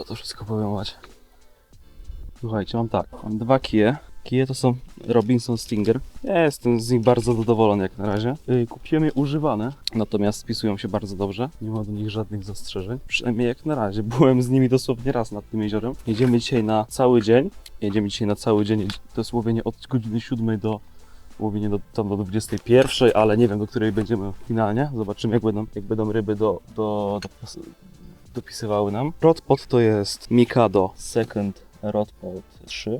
Trzeba to wszystko powyjmować. Słuchajcie, mam tak. Mam dwa kije. Kije to są Robinson Stinger. Ja jestem z nich bardzo zadowolony jak na razie. Yy, Kupiłem je używane, natomiast spisują się bardzo dobrze. Nie ma do nich żadnych zastrzeżeń. Przynajmniej jak na razie. Byłem z nimi dosłownie raz nad tym jeziorem. Jedziemy dzisiaj na cały dzień. Jedziemy dzisiaj na cały dzień. To jest łowienie od godziny 7 do łowienie do, tam do 21, ale nie wiem do której będziemy finalnie. Zobaczymy jak będą, jak będą ryby do, do, do, dopisywały nam. Rodpot to jest Mikado Second Rodpot 3.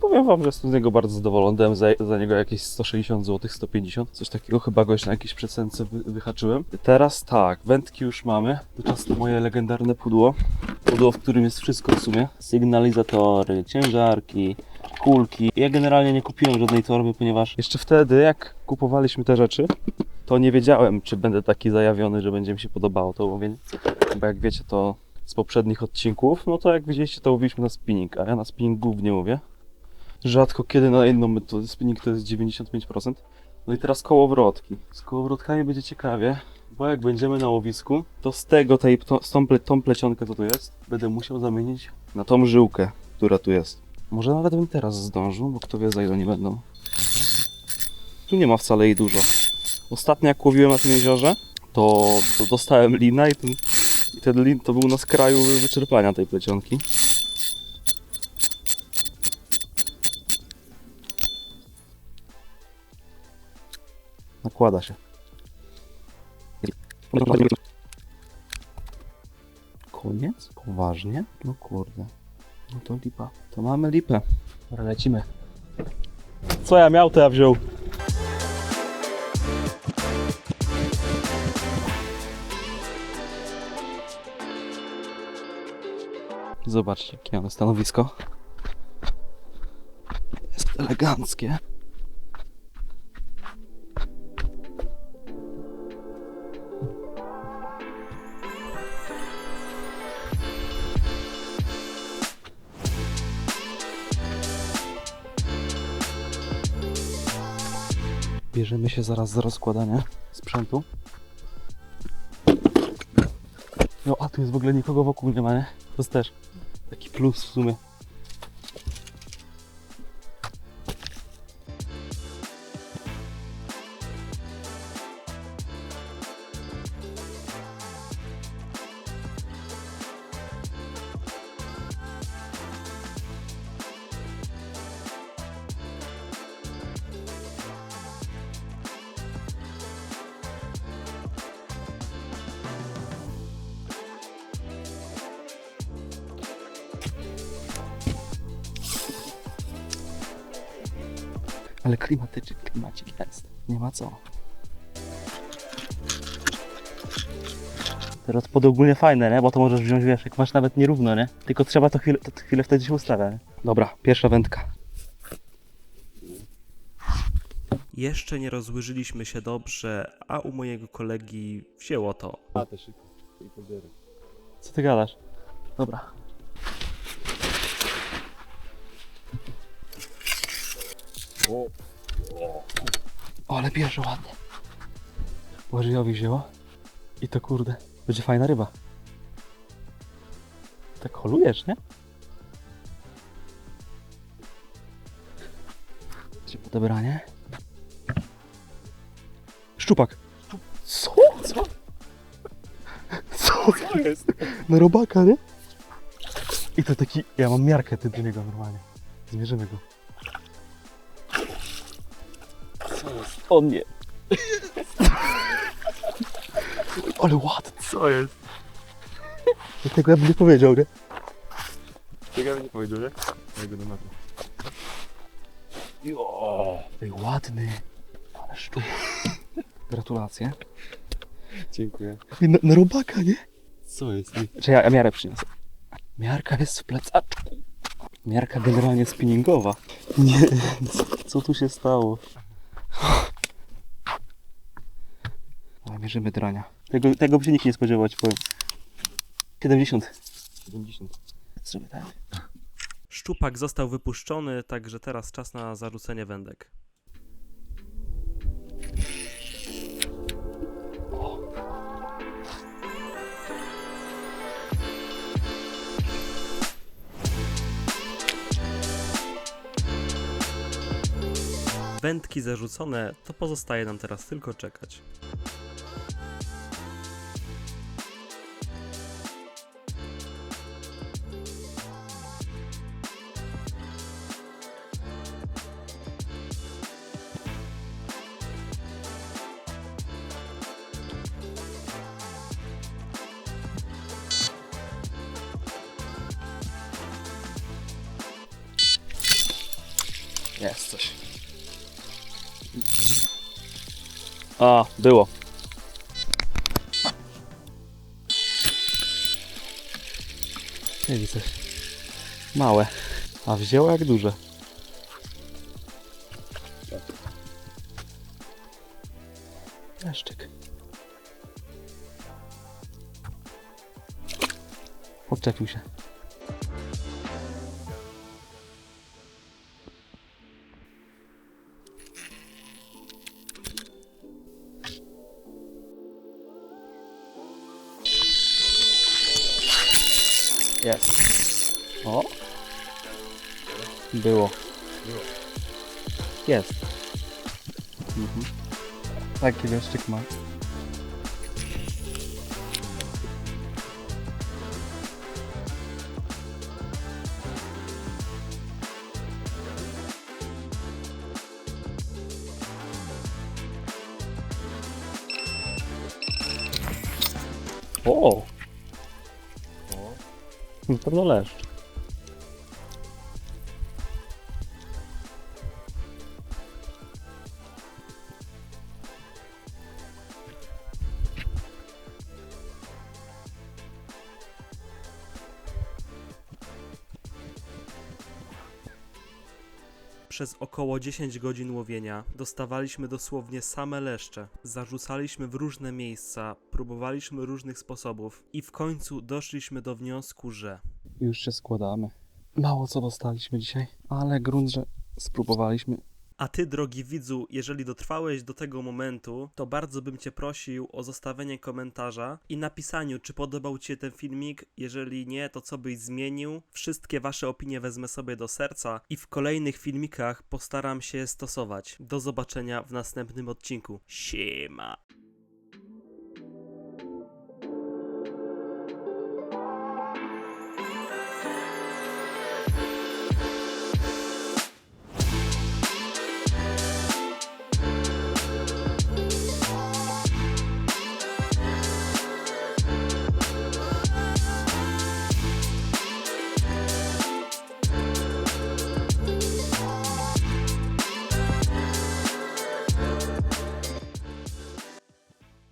Powiem wam, że jestem z niego bardzo zadowolony. Dałem za, za niego jakieś 160 zł, 150. Coś takiego chyba go jeszcze na jakiejś przecence wy, wyhaczyłem. Teraz tak, wędki już mamy. Teraz to moje legendarne pudło. Pudło, w którym jest wszystko w sumie. Sygnalizatory, ciężarki, kulki. Ja generalnie nie kupiłem żadnej torby, ponieważ jeszcze wtedy, jak kupowaliśmy te rzeczy, to nie wiedziałem, czy będę taki zajawiony, że będzie mi się podobało to łowienie. Bo jak wiecie, to z poprzednich odcinków, no to jak widzieliście, to łowiliśmy na spinning, a ja na spinning głównie łowię. Rzadko kiedy na jedną metodę. Spinning to jest 95%. No i teraz kołowrotki. Z kołowrotkami będzie ciekawie, bo jak będziemy na łowisku, to z tego, tej, z tą, tą plecionkę, co tu jest, będę musiał zamienić na tą żyłkę, która tu jest. Może nawet bym teraz zdążył, bo kto wie za ile oni będą. Tu nie ma wcale jej dużo. Ostatnio jak łowiłem na tym jeziorze, to, to dostałem lina i ten, i ten lin to był na skraju wy- wyczerpania tej plecionki. Nakłada się. Koniec? Poważnie? No kurde. No to lipa. To mamy lipę. Dobra, lecimy. Co ja miał, to ja wziął. Zobaczcie, jakie mamy stanowisko. Jest eleganckie. Bierzemy się zaraz za rozkładanie sprzętu. No a tu jest w ogóle nikogo wokół nie ma, nie? To jest też taki plus w sumie. Ale klimatyczny klimacik jest. Nie ma co. Te rozpody ogólnie fajne, nie? Bo to możesz wziąć, wiesz, jak masz nawet nierówno, nie? Tylko trzeba to chwilę, to chwilę wtedy się ustawia, nie? Dobra, pierwsza wędka. Jeszcze nie rozłyżyliśmy się dobrze, a u mojego kolegi wzięło to. Co ty gadasz? Dobra. O, ale bierze ładnie. Łażyjowi wzięło. I to kurde, będzie fajna ryba. Tak holujesz, nie? Gdzie podebranie? Szczupak. Co? Co? Co jest? Na robaka, nie? I to taki, ja mam miarkę ty do niego normalnie. Zmierzymy go. O nie. Ale ładny. Co jest? Tego ja bym nie powiedział, nie? Ciekawe nie powiedział, nie? Mojego tematu. Jo. Ej, ładny. Ale szczur. Gratulacje. Dziękuję. I na, na robaka, nie? Co jest? Czy ja, ja miarę przyniosę. Miarka jest w plecaczku. Miarka generalnie spinningowa. Nie, co tu się stało? bierzemy drania. Tego, tego by się nikt nie spodziewał, ci powiem. 70. 70. Zrobię tak. Szczupak został wypuszczony, także teraz czas na zarzucenie wędek. Wędki zarzucone, to pozostaje nam teraz tylko czekać. Jest coś. A, było. Nie coś. Małe. A wzięło jak duże. Leszczyk. Odczepił się. Jest. O. Było. Jest. Mhm. Taki leszczyk ma. O! Pewno leż. Przez około 10 godzin łowienia dostawaliśmy dosłownie same leszcze, zarzucaliśmy w różne miejsca, próbowaliśmy różnych sposobów i w końcu doszliśmy do wniosku, że Już się składamy. Mało co dostaliśmy dzisiaj, ale grunt, że spróbowaliśmy. A ty, drogi widzu, jeżeli dotrwałeś do tego momentu, to bardzo bym cię prosił o zostawienie komentarza i napisaniu, czy podobał ci się ten filmik. Jeżeli nie, to co byś zmienił. Wszystkie wasze opinie wezmę sobie do serca i w kolejnych filmikach postaram się stosować. Do zobaczenia w następnym odcinku. Siema!